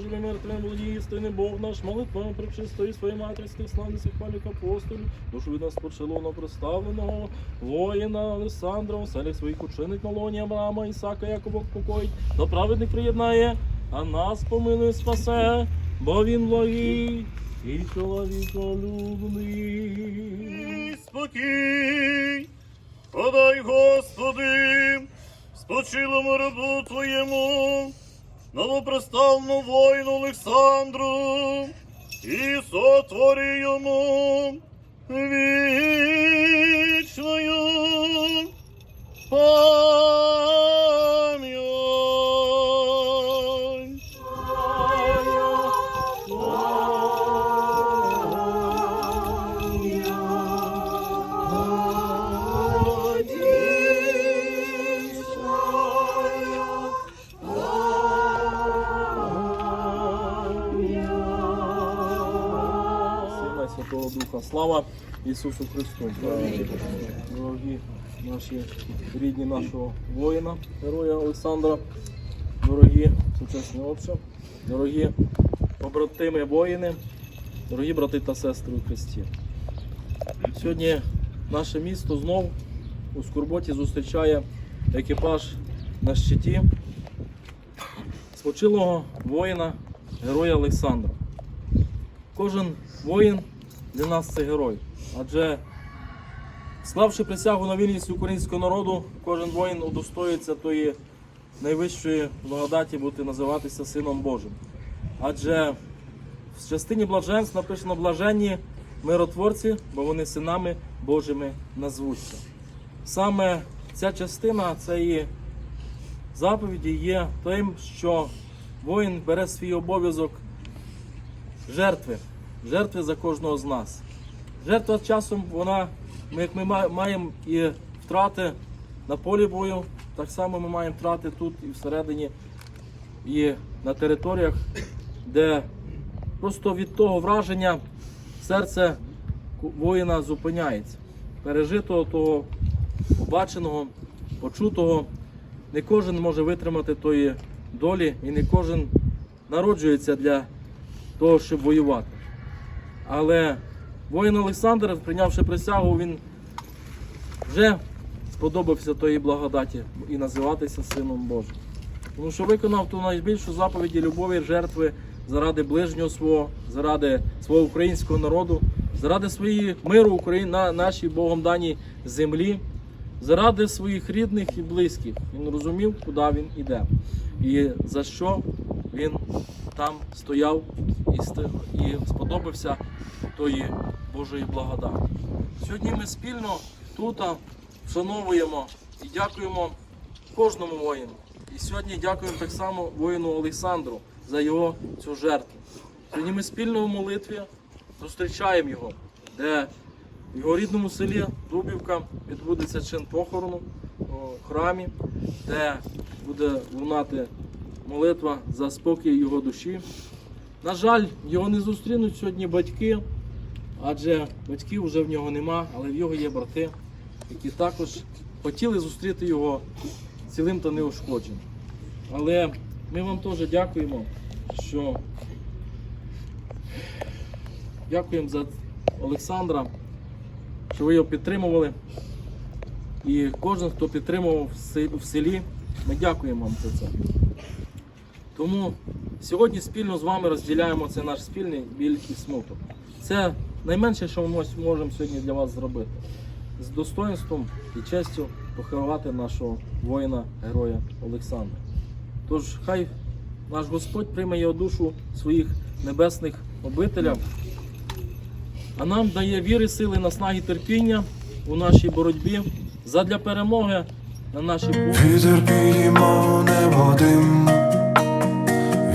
Живе мертвим, володіє істини Бог наш, молитвами причистої своєї матерських славних хвалюк апостолів, душу від нас почелоно проставленого, воїна Олександра, оселях своїх учинить на лоні Авраама, Ісака, Якова покоїть, до праведних приєднає, а нас помилує спасе, бо він благий і чоловіколюбний. спокій. Подай, Господи, спочилому рабу Твоєму, новопроставну воїну Олександру, і сотвори йому вічною пам'ять. Духа. Слава Ісусу Христу! Дорогі наші рідні нашого воїна, героя Олександра, дорогі сучасні отче, дорогі побратими воїни, дорогі брати та сестри у Христі. Сьогодні наше місто знов у скорботі зустрічає екіпаж на щиті спочилого воїна, героя Олександра. Кожен воїн для нас це герой. Адже склавши присягу на вільність українського народу, кожен воїн удостоюється тої найвищої благодаті бути називатися Сином Божим. Адже в частині блаженств написано блаженні миротворці, бо вони синами Божими назвуться. Саме ця частина цієї заповіді є тим, що воїн бере свій обов'язок жертви, жертви за кожного з нас. Жертва часом, вона, як ми маємо і втрати на полі бою, так само ми маємо втрати тут і всередині, і на територіях, де просто від того враження серце воїна зупиняється. Пережитого того, побаченого, почутого, не кожен може витримати тої долі, і не кожен народжується для того, щоб воювати. Але воїн Олександр, прийнявши присягу, він вже сподобався тої благодаті і називатися Сином Божим. Тому що виконав ту найбільшу заповіді любові, жертви заради ближнього свого, заради свого українського народу, заради своєї миру Україн, на нашій Богом даній землі, заради своїх рідних і близьких. Він розумів, куди він іде. І за що він там стояв і, сподобався тої Божої благодаті. Сьогодні ми спільно тут вшановуємо і дякуємо кожному воїну. І сьогодні дякуємо так само воїну Олександру за його цю жертву. Сьогодні ми спільно в молитві зустрічаємо його, де в його рідному селі Дубівка відбудеться чин похорону у храмі, де буде лунати молитва за спокій його душі. На жаль, його не зустрінуть сьогодні батьки, адже батьків вже в нього нема, але в його є брати, які також хотіли зустріти його цілим та неушкодженим. Але ми вам теж дякуємо, що дякуємо за Олександра, що ви його підтримували. І кожен, хто підтримував в селі, ми дякуємо вам за це. Тому сьогодні спільно з вами розділяємо цей наш спільний біль і смуток. Це найменше, що ми можемо сьогодні для вас зробити. З достоинством і честю поховати нашого воїна, героя Олександра. Тож хай наш Господь прийме його душу своїх небесних обителях, а нам дає віри, сили, наснаги, терпіння у нашій боротьбі задля перемоги на нашій. Вітер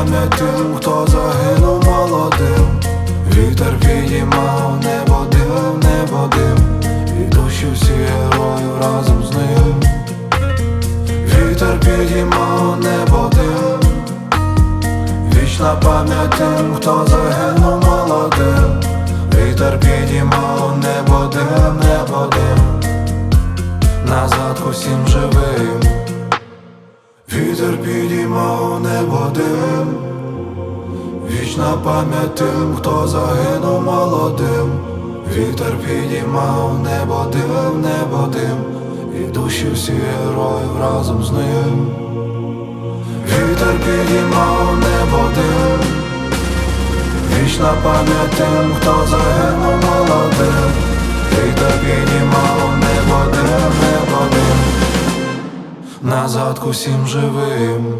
Тим, хто загинув молодим. Вітер підіймав небо дим, небо дим. І душі всі героїв разом з ним. Вітер підіймав небо дим. Вічна пам'ять тим, хто загинув молодим. Вітер підіймав небо дим, небо дим. Назад усім живим Вітер підіймав небо дим. Вічна пам'ять тим, хто загинув молодим. Вітер підіймав небо дим, небо дим. І душі всі героїв разом з ним. Вітер підіймав небо дим. Вічна пам'ять тим, хто загинув молодим Назад усім живим